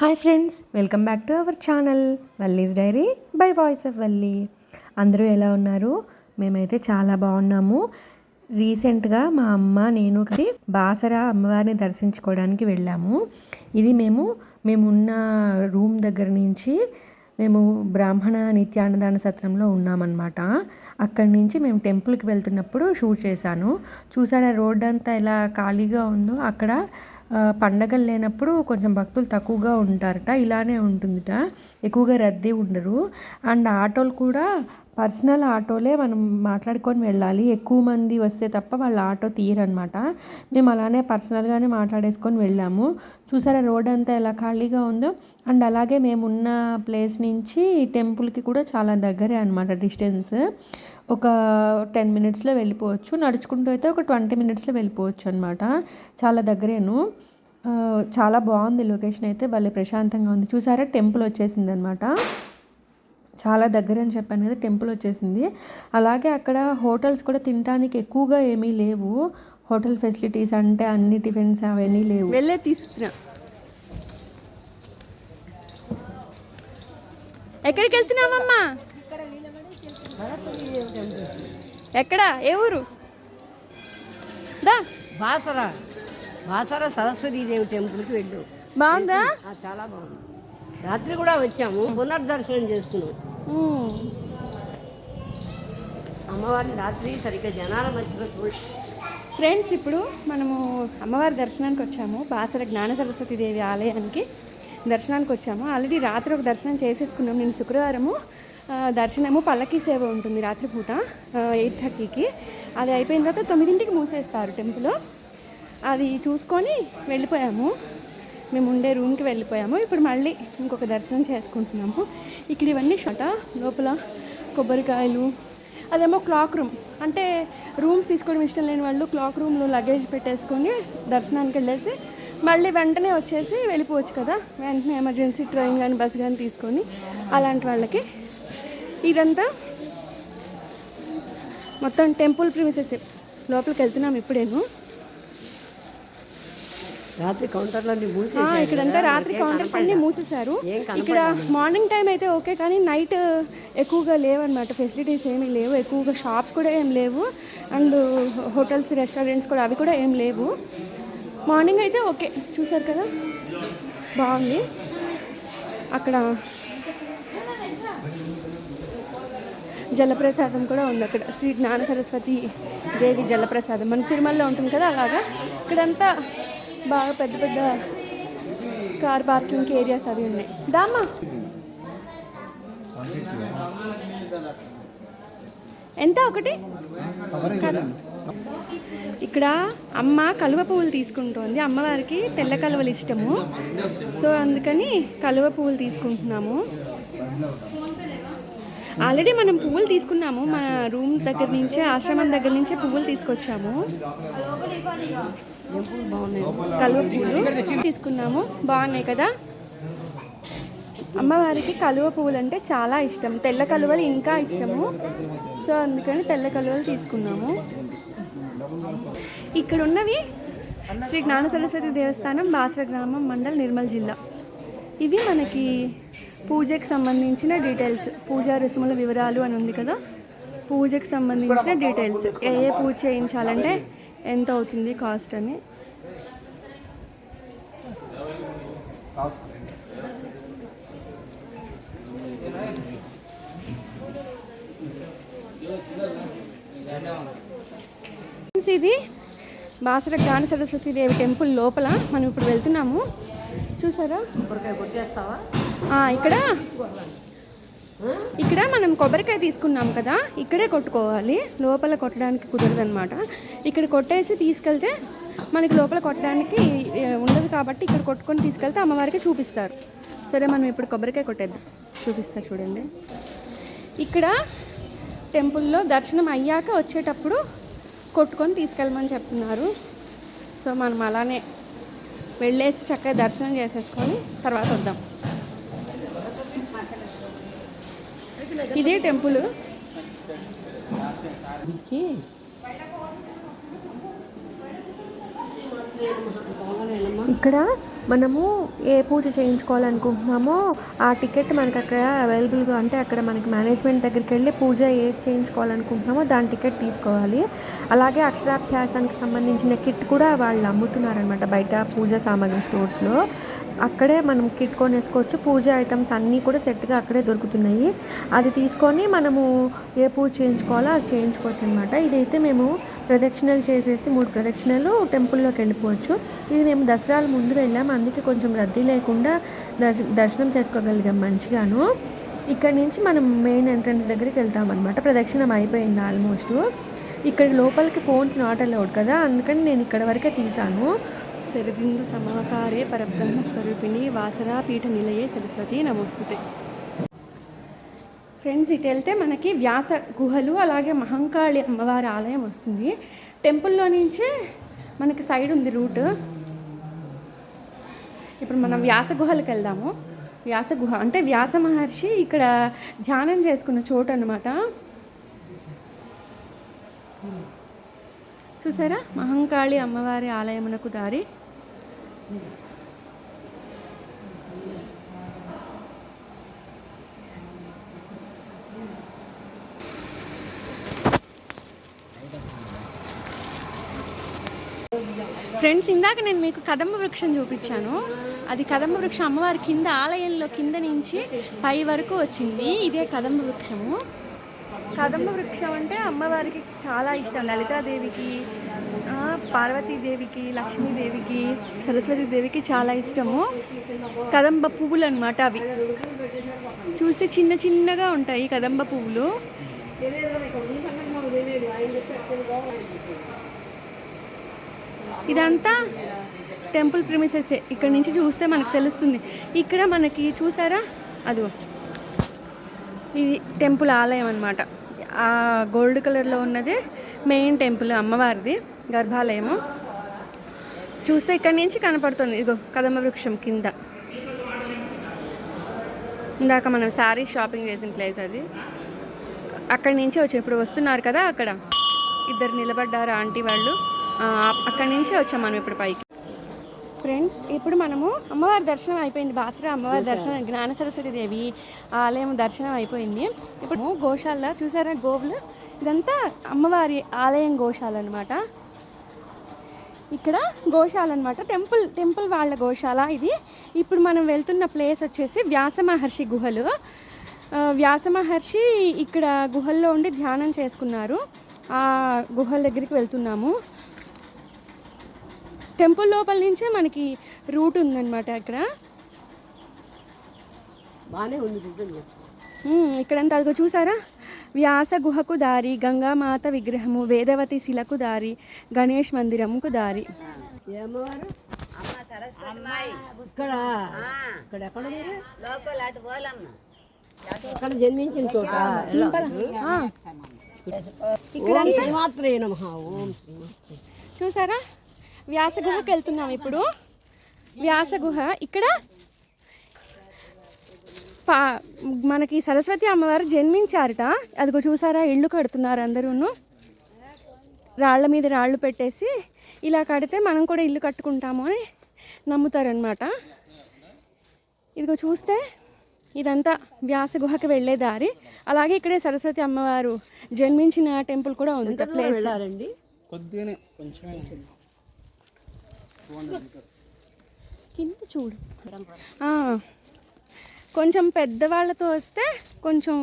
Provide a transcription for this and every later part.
Hi friends welcome back to our channel Valli's diary by voice of Valli. అందరూ ఎలా ఉన్నారు? మేమైతే చాలా బాగున్నాము. రీసెంట్గా మా అమ్మ నేను కలిసి బాసరా అమ్మవారిని దర్శించుకోవడానికి వెళ్ళాము. ఇది మేము మేమున్న రూమ్ దగ్గర నుంచి మేము బ్రాహ్మణ నిత్యాన్నదాన సత్రంలో ఉన్నామన్నమాట. అక్కడి నుంచి మేము టెంపుల్కి వెళ్తున్నప్పుడు షూట్ చేశాను. చూసారా రోడ్ అంతా ఎలా ఖాళీగా ఉందో అక్కడ పండగలు లేనప్పుడు కొంచెం భక్తులు తక్కువగా ఉంటారట ఇలానే ఉంటుందిట. ఎక్కువగా రద్దీ ఉండరు. అండ్ ఆటోలు కూడా పర్సనల్ ఆటోలే మనం మాట్లాడుకొని వెళ్ళాలి. ఎక్కువ మంది వస్తే తప్ప వాళ్ళ ఆటో తీయరనమాట మేము అలానే పర్సనల్గానే మాట్లాడేసుకొని వెళ్ళాము. చూసారా రోడ్ అంతా ఎలా ఖాళీగా ఉందో? అండ్ అలాగే మేము ఉన్న ప్లేస్ నుంచి టెంపుల్కి కూడా చాలా దగ్గరే అనమాట డిస్టెన్స్. ఒక టెన్ మినిట్స్లో వెళ్ళిపోవచ్చు. నడుచుకుంటూ అయితే ఒక ట్వంటీ మినిట్స్లో వెళ్ళిపోవచ్చు అనమాట చాలా దగ్గరేను. చాలా బాగుంది లొకేషన్ అయితే. భలే ప్రశాంతంగా ఉంది. చూసారా టెంపుల్ వచ్చేసింది అనమాట చాలా దగ్గర అని చెప్పాను కదా టెంపుల్ వచ్చేసింది. అలాగే అక్కడ హోటల్స్ కూడా తినడానికి ఎక్కువగా ఏమీ లేవు. హోటల్ ఫెసిలిటీస్ అంటే అన్ని టిఫిన్స్ అవన్నీ లేవు. వెళ్ళే తీసుకురా. ఎక్కడికి వెళ్తున్నామమ్మా ఎక్కడ? ఏ ఊరు? దా. బాసర బాసర సరస్వతీదేవి టెంపుల్కి వెళ్ళు. బాగుందా? ఆ, చాలా బాగుంది. రాత్రి కూడా వచ్చాము పునర్దర్శనం చేసుకున్నాం. అమ్మవారిని రాత్రి సరిగ్గా జనాల మధ్యలో చూడ ఫ్రెండ్స్ ఇప్పుడు మనము అమ్మవారి దర్శనానికి వచ్చాము. బాసర జ్ఞాన సరస్వతి దేవి ఆలయానికి దర్శనానికి వచ్చాము. ఆల్రెడీ రాత్రి ఒక దర్శనం చేసేసుకున్నాం. నేను శుక్రవారము దర్శనము పల్లకి సేవ ఉంటుంది రాత్రిపూట ఎయిట్ థర్టీకి. అది అయిపోయిన తర్వాత తొమ్మిదింటికి మూసేస్తారు టెంపుల్. అది చూసుకొని వెళ్ళిపోయాము. మేము ఉండే రూమ్కి వెళ్ళిపోయాము. ఇప్పుడు మళ్ళీ ఇంకొక దర్శనం చేసుకుంటున్నాము. ఇక్కడ ఇవన్నీ షట? లోపల కొబ్బరికాయలు అదేమో క్లాక్ రూమ్. అంటే రూమ్స్ తీసుకోవడం ఇష్టం లేని వాళ్ళు క్లాక్ రూమ్లో లగేజ్ పెట్టేసుకొని దర్శనానికి వెళ్ళేసి మళ్ళీ వెంటనే వచ్చేసి వెళ్ళిపోవచ్చు కదా. వెంటనే ఎమర్జెన్సీ ట్రైన్ కానీ బస్ కానీ తీసుకొని అలాంటి వాళ్ళకి. ఇదంతా మొత్తం టెంపుల్ ప్రిమిసెస్. లోపలికి వెళ్తున్నాం ఇప్పుడేను రాత్రి కౌంటర్లన్నీ ఇక్కడంతా రాత్రి కౌంటర్స్ అన్ని మూసేశారు. ఇక్కడ మార్నింగ్ టైం అయితే ఓకే కానీ నైట్ ఎక్కువగా లేవన్నమాట. ఫెసిలిటీస్ ఏమీ లేవు. ఎక్కువగా షాప్స్ కూడా ఏం లేవు. అండ్ హోటల్స్ రెస్టారెంట్స్ కూడా అవి కూడా ఏం లేవు. మార్నింగ్ అయితే ఓకే. చూసారు కదా? బాగుంది. అక్కడ జలప్రసాదం కూడా ఉంది అక్కడ. శ్రీ జ్ఞాన సరస్వతి దేవి జలప్రసాదం. మన తిరుమలలో ఉంటుంది కదా అలాగా? ఇక్కడంతా బాగా పెద్ద పెద్ద కార్ పార్కింగ్ ఏరియాస్ అవి ఉన్నాయి. దామా ఎంత ఒకటి? ఇక్కడ అమ్మ కలువ పువ్వులు తీసుకుంటోంది. అమ్మవారికి తెల్ల కలువలు ఇష్టము. సో అందుకని కలువ పువ్వులు తీసుకుంటున్నాము. ఆల్రెడీ మనం పువ్వులు తీసుకున్నాము. మన రూమ్ దగ్గర నుంచే ఆశ్రమం దగ్గర నుంచే పువ్వులు తీసుకొచ్చాము. కలువ పూలు తీసుకున్నాము. బాగున్నాయి కదా? అమ్మవారికి కలువ పువ్వులు అంటే చాలా ఇష్టం. తెల్ల కలువలు ఇంకా ఇష్టము. సో అందుకని తెల్ల కలువలు తీసుకున్నాము. ఇక్కడ ఉన్నవి శ్రీ జ్ఞాన సరస్వతి దేవస్థానం బాసర గ్రామం మండల్ నిర్మల్ జిల్లా. ఇవి మనకి పూజకు సంబంధించిన డీటెయిల్స్. పూజా రుసుముల వివరాలు అని ఉంది కదా? పూజకు సంబంధించిన డీటెయిల్స్. ఏ ఏ పూజ చేయించాలంటే ఎంత అవుతుంది కాస్ట్ అని? ఇది బాసర జ్ఞాన సరస్వతి దేవి టెంపుల్ లోపల మనం ఇప్పుడు వెళ్తున్నాము. చూసారా? ఇక్కడ ఇక్కడ మనం కొబ్బరికాయ తీసుకున్నాం కదా ఇక్కడే కొట్టుకోవాలి. లోపల కొట్టడానికి కుదరదనమాట ఇక్కడ కొట్టేసి తీసుకెళ్తే మనకి లోపల కొట్టడానికి ఉండదు కాబట్టి ఇక్కడ కొట్టుకొని తీసుకెళ్తే అమ్మవారికి చూపిస్తారు. సరే మనం ఇప్పుడు కొబ్బరికాయ కొట్టేద్దాం. చూపిస్తా చూడండి. ఇక్కడ టెంపుల్లో దర్శనం అయ్యాక వచ్చేటప్పుడు కొట్టుకొని తీసుకెళ్ళమని చెప్తున్నారు. సో మనం అలానే వెళ్ళేసి చక్కగా దర్శనం చేసేసుకొని తర్వాత వద్దాం. ఇదే టెంపుల్. ఇక్కడ మనము ఏ పూజ చేయించుకోవాలనుకుంటున్నామో ఆ టికెట్ మనకి అక్కడ అవైలబుల్గా అంటే అక్కడ మనకి మేనేజ్మెంట్ దగ్గరికి వెళ్ళి పూజ ఏ చేయించుకోవాలనుకుంటున్నామో దాని టికెట్ తీసుకోవాలి. అలాగే అక్షరాభ్యాసానికి సంబంధించిన కిట్ కూడా వాళ్ళు అమ్ముతున్నారనమాట బయట పూజ సామాగ్రి స్టోర్స్లో. అక్కడే మనం కిట్ కొనేసుకోవచ్చు. పూజ ఐటమ్స్ అన్నీ కూడా సెట్గా అక్కడే దొరుకుతున్నాయి. అది తీసుకొని మనము ఏ పూజ చేయించుకోవాలో అది చేయించుకోవచ్చు అనమాట ఇదైతే మేము ప్రదక్షిణలు చేసేసి మూడు ప్రదక్షిణలు టెంపుల్లోకి వెళ్ళిపోవచ్చు. ఇది మేము దసరాల ముందు వెళ్ళాము. అందుకే కొంచెం రద్దీ లేకుండా దర్శ దర్శనం చేసుకోగలిగాం మంచిగాను. ఇక్కడ నుంచి మనం మెయిన్ ఎంట్రన్స్ దగ్గరికి వెళ్తాం అనమాట ప్రదక్షిణం అయిపోయింది ఆల్మోస్ట్. ఇక్కడ లోపలికి ఫోన్స్ నాట్ అలౌడ్ కదా. అందుకని నేను ఇక్కడ వరకే తీసాను. శరబిందు సమాకారే పరబ్రహ్మ స్వరూపిణి వాసరా పీఠ నిలయే సరస్వతి నమోస్తుతే. ఫ్రెండ్స్ ఇటు వెళ్తే మనకి వ్యాస గుహలు అలాగే మహంకాళి అమ్మవారి ఆలయం వస్తుంది. టెంపుల్లో నుంచే మనకి సైడ్ ఉంది రూట్. ఇప్పుడు మనం వ్యాస గుహలకు వెళ్దాము. వ్యాస గుహ అంటే వ్యాస మహర్షి ఇక్కడ ధ్యానం చేసుకున్న చోటు అనమాట చూసారా? మహంకాళి అమ్మవారి ఆలయమునకు దారి. ఫ్రెండ్స్ ఇందాక నేను మీకు కదంబ వృక్షం చూపించాను. అది కదంబ వృక్షం అమ్మవారి కింద ఆలయంలో కింద నుంచి పై వరకు వచ్చింది. ఇదే కదంబ వృక్షము. కదంబ వృక్షం అంటే అమ్మవారికి చాలా ఇష్టం. లలితాదేవికి పార్వతీదేవికి లక్ష్మీదేవికి సరస్వతీదేవికి చాలా ఇష్టము. కదంబ పువ్వులు అనమాట అవి. చూస్తే చిన్న చిన్నగా ఉంటాయి కదంబ పువ్వులు. ఇదంతా టెంపుల్ ప్రిమిసెస్ ఇక్కడ నుంచి చూస్తే మనకు తెలుస్తుంది. ఇక్కడ మనకి చూసారా? అదిగో. ఇది టెంపుల్ ఆలయం అనమాట ఆ గోల్డ్ కలర్లో ఉన్నది మెయిన్ టెంపుల్ అమ్మవారిది గర్భాలయము. చూస్తే ఇక్కడ నుంచి కనపడుతుంది. ఇదిగో కదమ్మ వృక్షం కింద. ఇందాక మనం శారీ షాపింగ్ చేసిన ప్లేస్ అది. అక్కడి నుంచి వచ్చి ఇప్పుడు వస్తున్నారు కదా అక్కడ. ఇద్దరు నిలబడ్డారు ఆంటీ వాళ్ళు. అక్కడి నుంచి వచ్చాం మనం ఇప్పుడు పైకి. ఫ్రెండ్స్ ఇప్పుడు మనము అమ్మవారి దర్శనం అయిపోయింది. బాసరా అమ్మవారి దర్శనం జ్ఞాన సరస్వతి దేవి ఆలయం దర్శనం అయిపోయింది. ఇప్పుడు గోశాల చూసారా గోవులు? ఇదంతా అమ్మవారి ఆలయం గోశాల అనమాట ఇక్కడ గోశాల అనమాట టెంపుల్ టెంపుల్ వాళ్ళ గోశాల ఇది. ఇప్పుడు మనం వెళ్తున్న ప్లేస్ వచ్చేసి వ్యాస మహర్షి గుహలు. వ్యాస మహర్షి ఇక్కడ గుహల్లో ఉండి ధ్యానం చేసుకున్నారు. ఆ గుహల దగ్గరికి వెళ్తున్నాము. టెంపుల్ లోపల నుంచే మనకి రూట్ ఉందన్నమాట ఇక్కడ బాగానే ఉంది ఇక్కడంతా అదిగో చూసారా? వ్యాస గుహకు దారి గంగామాత విగ్రహము వేదవతి శిలకు దారి గణేష్ మందిరముకు దారి. ఇక్కడ? జన్మించిన చోట. చూసారా? వ్యాస గుహకు వెళ్తున్నాం ఇప్పుడు. వ్యాస గుహ ఇక్కడ పా మనకి సరస్వతి అమ్మవారు జన్మించారట. అదిగో చూసారా ఇళ్ళు కడుతున్నారు అందరూను. రాళ్ళ మీద రాళ్ళు పెట్టేసి ఇలా కడితే మనం కూడా ఇల్లు కట్టుకుంటాము అని నమ్ముతారనమాట ఇదిగో చూస్తే ఇదంతా వ్యాస గుహకి వెళ్ళే దారి. అలాగే ఇక్కడే సరస్వతి అమ్మవారు జన్మించిన టెంపుల్ కూడా ఉంది. ప్లేస్ కింద చూడు. ఆ, కొంచెం పెద్దవాళ్ళతో వస్తే కొంచెం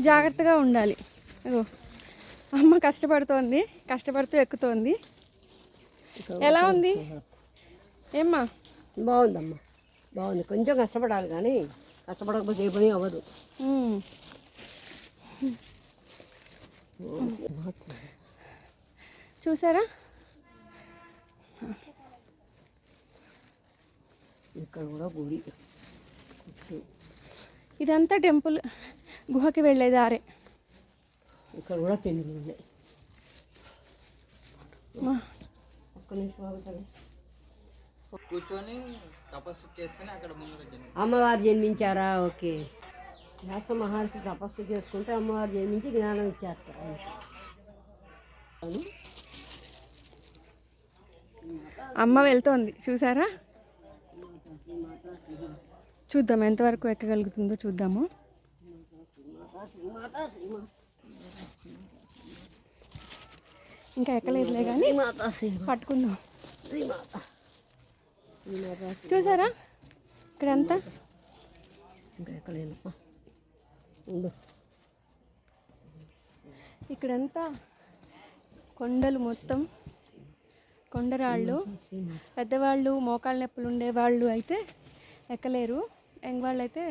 జాగ్రత్తగా ఉండాలి. అగో అమ్మ కష్టపడుతోంది కష్టపడుతూ ఎక్కుతోంది. ఎలా ఉంది? ఏమ్మా? బాగుందమ్మా. బాగుంది. కొంచెం కష్టపడాలి కానీ కష్టపడకపోతే ఏ పని అవ్వదు. చూసారా? ఇక్కడ కూడా గుడి. ఇదంతా టెంపుల్ గుహకి వెళ్ళే దారే. ఇక్కడ కూడా పెళ్ళిళ్ళు ఉన్నాయి. ఒక్క నిమిషం ఆగుతాను కూర్చొని తపస్సు చేస్తేనే అక్కడ ముందు జన్మ అమ్మవారు జన్మించారా? ఓకే. వ్యాస మహర్షి తపస్సు చేసుకుంటే అమ్మవారు జన్మించి జ్ఞానం ఇచ్చారట అమ్మ వెళ్తోంది. చూసారా? చూద్దాం ఎంతవరకు ఎక్కగలుగుతుందో చూద్దాము. ఇంకా ఎక్కలేదులే కానీ పట్టుకుందాం. చూసారా? ఇక్కడంతా? ఇంకా ఎక్కలేనమ్మా ఉండు ఇక్కడంతా కొండలు మొత్తం. కొండరాళ్ళు. పెద్దవాళ్ళు మోకాళ్ళ నొప్పులు ఉండేవాళ్ళు అయితే ఎక్కలేరు. యంగ్ వాళ్ళు అయితే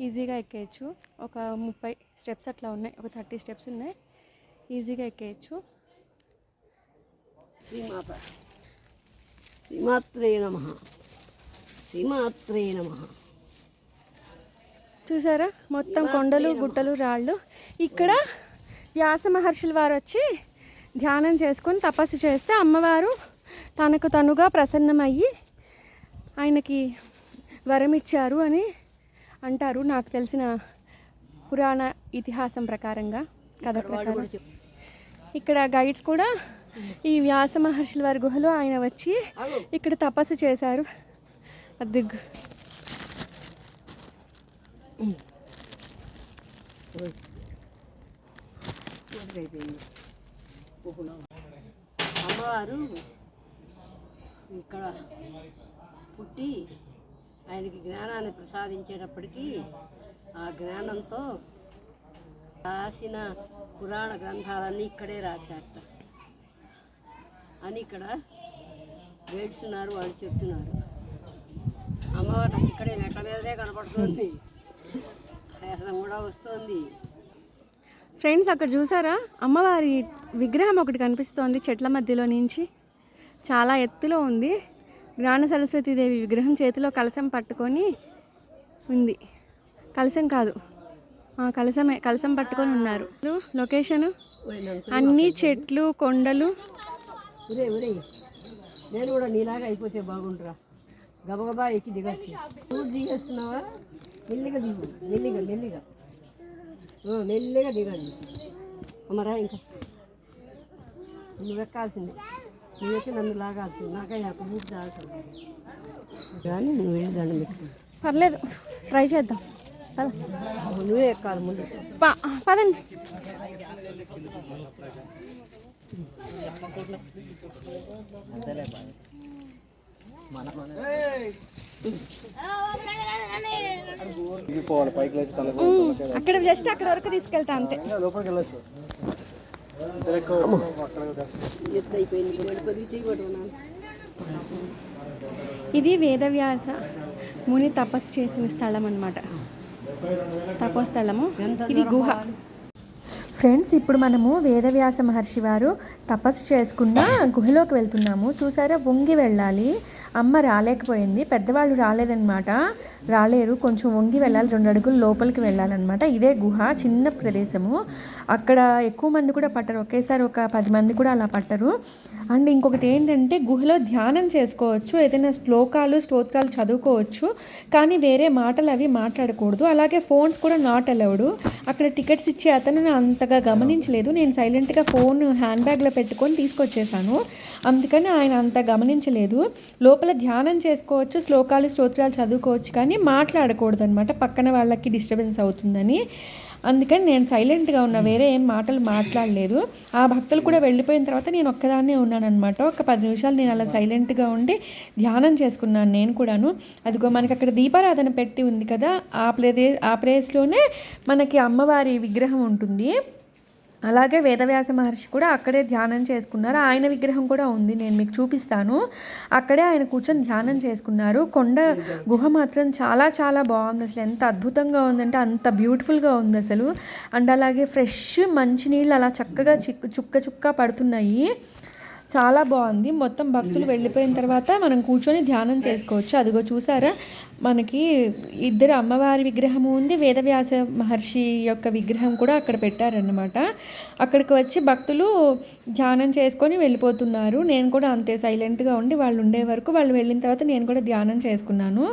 ఈజీగా ఎక్కేయచ్చు. ఒక ముప్పై స్టెప్స్ అట్లా ఉన్నాయి. ఒక థర్టీ స్టెప్స్ ఉన్నాయి. ఈజీగా ఎక్కేయచ్చు. శ్రీమాత శ్రీమాత్రే నమ. శ్రీమాత్రే నమ. చూసారా? మొత్తం కొండలు గుట్టలు రాళ్ళు. ఇక్కడ వ్యాస మహర్షుల వారు వచ్చి ధ్యానం చేసుకొని తపస్సు చేస్తే అమ్మవారు తనకు తనుగా ప్రసన్నమయ్యి ఆయనకి వరం ఇచ్చారు అని అంటారు. నాకు తెలిసిన పురాణ ఇతిహాసం ప్రకారంగా కథ ప్రకారం. ఇక్కడ గైడ్స్ కూడా ఈ వ్యాస మహర్షుల వారి గుహలో ఆయన వచ్చి ఇక్కడ తపస్సు చేశారు. అది అయిపోయింది అమ్మవారు ఇక్కడ పుట్టి ఆయనకి జ్ఞానాన్ని ప్రసాదించేటప్పటికీ ఆ జ్ఞానంతో రాసిన పురాణ గ్రంథాలన్నీ ఇక్కడే రాశారట. అని ఇక్కడ వేడుస్తున్నారు వాళ్ళు చెప్తున్నారు. అమ్మవారు నాకు ఇక్కడే నెట్ల మీదనే కనపడుతుంది. ఆయాసం కూడా వస్తుంది. ఫ్రెండ్స్ అక్కడ చూసారా? అమ్మవారి విగ్రహం ఒకటి కనిపిస్తోంది చెట్ల మధ్యలో నుంచి. చాలా ఎత్తులో ఉంది. జ్ఞాన సరస్వతీదేవి విగ్రహం చేతిలో కలశం పట్టుకొని ఉంది. కలశం కాదు. ఆ, కలశమే కలశం పట్టుకొని ఉన్నారు. లొకేషన్? అన్ని చెట్లు కొండలు. నేను కూడా నీలాగా అయిపోతే బాగుంటురా గబగబా ఎక్కి దిగచ్చు. నువ్వు దిగేస్తున్నావా? మెల్లిగా దిగు. మెల్లిగా మెల్లిగా. మెల్లిగా దిగండి. అమ్మరా ఇంకా. నువ్వు ఎక్కాల్సిందే. నువ్వైతే నన్ను లాగాల్సింది ఊపి తాగుతుంది కానీ నువ్వు వెళ్ళి దండం పర్లేదు. ట్రై చేద్దాం. పద. నువ్వే ఎక్కాలి ముందు. పా పదండి. అక్కడ జస్ట్ అక్కడ వరకు తీసుకెళ్తా అంతే. లోపలికి వెళ్ళొచ్చు. ఇది వేదవ్యాస ముని తపస్సు చేసిన స్థలం అన్నమాట. తపోస్థలము ఇది గుహ. ఫ్రెండ్స్ ఇప్పుడు మనము వేదవ్యాస మహర్షి వారు తపస్సు చేసుకున్న గుహలోకి వెళ్తున్నాము. చూసారా? వంగి వెళ్ళాలి. అమ్మ రాలేకపోయింది. పెద్దవాళ్ళు రాలేదన్నమాట. రాలేరు. కొంచెం వంగి వెళ్ళాలి. రెండు అడుగులు లోపలికి వెళ్ళాలన్నమాట. ఇదే గుహ చిన్న ప్రదేశము. అక్కడ ఎక్కువ మంది కూడా పట్టరు. ఒకేసారి ఒక పది మంది కూడా అలా పట్టరు. అండ్ ఇంకొకటి ఏంటంటే గుహలో ధ్యానం చేసుకోవచ్చు. ఏదైనా శ్లోకాలు స్తోత్రాలు చదువుకోవచ్చు. కానీ వేరే మాటలు అవి మాట్లాడకూడదు. అలాగే ఫోన్స్ కూడా నాట్ అలౌడ్. అక్కడ టికెట్స్ ఇచ్చే అతను అంతగా గమనించలేదు. నేను సైలెంట్గా ఫోన్ హ్యాండ్ బ్యాగ్లో పెట్టుకొని తీసుకొచ్చేసాను. అందుకని ఆయన అంత గమనించలేదు. లోపల ధ్యానం చేసుకోవచ్చు శ్లోకాలు స్తోత్రాలు చదువుకోవచ్చు. కానీ మాట్లాడకూడదు అనమాట పక్కన వాళ్ళకి డిస్టర్బెన్స్ అవుతుందని. అందుకని నేను సైలెంట్గా ఉన్న వేరే ఏం మాటలు మాట్లాడలేదు. ఆ భక్తులు కూడా వెళ్ళిపోయిన తర్వాత నేను ఒక్కదాన్నే ఉన్నానమాట ఒక పది నిమిషాలు నేను అలా సైలెంట్గా ఉండి ధ్యానం చేసుకున్నాను నేను కూడాను. అదిగో మనకి అక్కడ దీపారాధన పెట్టి ఉంది కదా ఆ ప్లేదే ఆ ప్లేస్లోనే మనకి అమ్మవారి విగ్రహం ఉంటుంది. అలాగే వేదవ్యాస మహర్షి కూడా అక్కడే ధ్యానం చేసుకున్నారు. ఆయన విగ్రహం కూడా ఉంది. నేను మీకు చూపిస్తాను. అక్కడే ఆయన కూర్చొని ధ్యానం చేసుకున్నారు. కొండ గుహ మాత్రం చాలా చాలా బాగుంది అసలు. ఎంత అద్భుతంగా ఉందంటే అంత బ్యూటిఫుల్గా ఉంది అసలు. అండ్ అలాగే ఫ్రెష్ మంచినీళ్ళు అలా చక్కగా చిక్కు చుక్క చుక్క పడుతున్నాయి. చాలా బాగుంది. మొత్తం భక్తులు వెళ్ళిపోయిన తర్వాత మనం కూర్చొని ధ్యానం చేసుకోవచ్చు. అదిగో చూసారా? మనకి ఇద్దరు అమ్మవారి విగ్రహం ఉంది. వేదవ్యాస మహర్షి యొక్క విగ్రహం కూడా అక్కడ పెట్టారన్నమాట. అక్కడికి వచ్చి భక్తులు ధ్యానం చేసుకొని వెళ్ళిపోతున్నారు. నేను కూడా అంతే సైలెంట్గా ఉండి వాళ్ళు ఉండే వరకు వాళ్ళు వెళ్ళిన తర్వాత నేను కూడా ధ్యానం చేసుకున్నాను.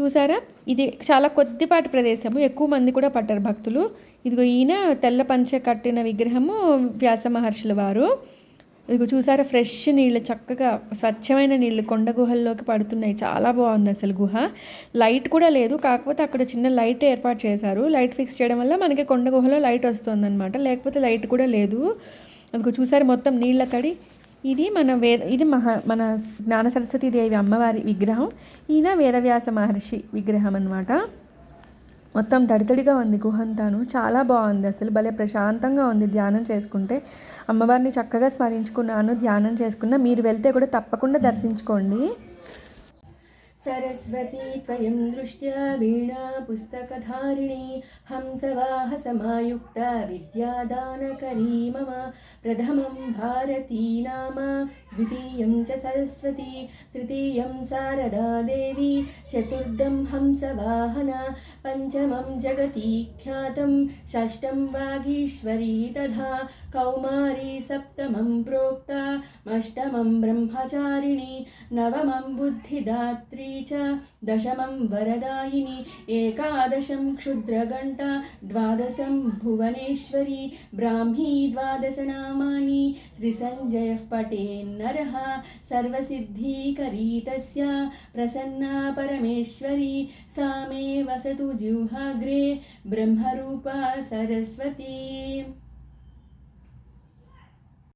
చూసారా? ఇది చాలా కొద్దిపాటి ప్రదేశము. ఎక్కువ మంది కూడా పట్టారు భక్తులు. ఇదిగో ఈయన తెల్ల పంచె కట్టిన విగ్రహము వ్యాస మహర్షుల వారు. ఇదిగో చూసారా ఫ్రెష్ నీళ్ళు చక్కగా స్వచ్ఛమైన నీళ్ళు కొండ గుహల్లోకి పడుతున్నాయి. చాలా బాగుంది అసలు గుహ. లైట్ కూడా లేదు కాకపోతే అక్కడ చిన్న లైట్ ఏర్పాటు చేశారు. లైట్ ఫిక్స్ చేయడం వల్ల మనకి కొండ గుహలో లైట్ వస్తుంది అనమాట లేకపోతే లైట్ కూడా లేదు. అదిగో చూసారు మొత్తం నీళ్ళ తడి. ఇది మన వేద ఇది మహా మన జ్ఞాన సరస్వతీదేవి అమ్మవారి విగ్రహం. ఈయన వేదవ్యాస మహర్షి విగ్రహం అనమాట మొత్తం తడితడిగా ఉంది గుహంతాను. చాలా బాగుంది అసలు. భలే ప్రశాంతంగా ఉంది ధ్యానం చేసుకుంటే. అమ్మవారిని చక్కగా స్మరించుకున్నాను ధ్యానం చేసుకున్నా. మీరు వెళ్తే కూడా తప్పకుండా దర్శించుకోండి. सरस्वती त्वयं दृष्ट्या वीणा पुस्तकधारिणी हंसवाहसमायुक्ता विद्यादानकरी मम प्रथमं भारती नाम, द्वितीयं च सरस्वती, तृतीयं शारदा देवी चतुर्थं हंसवाहना, पञ्चमं जगती ख्यातं षष्ठं वागीश्वरी तथा कौमारी सप्तमं प्रोक्ता, अष्टमं ब्रह्मचारिणी, नवमं बुद्धिदात्री च दशमं वरदायिनी एकादशं क्षुद्रघण्टा द्वादशं भुवनेश्वरी ब्राह्मी द्वादशनामानि त्रिसञ्जयः पटेन्नरः सर्वसिद्धीकरी तस्य प्रसन्ना परमेश्वरी सा मे वसतु जिह्वाग्रे ब्रह्मरूपा सरस्वती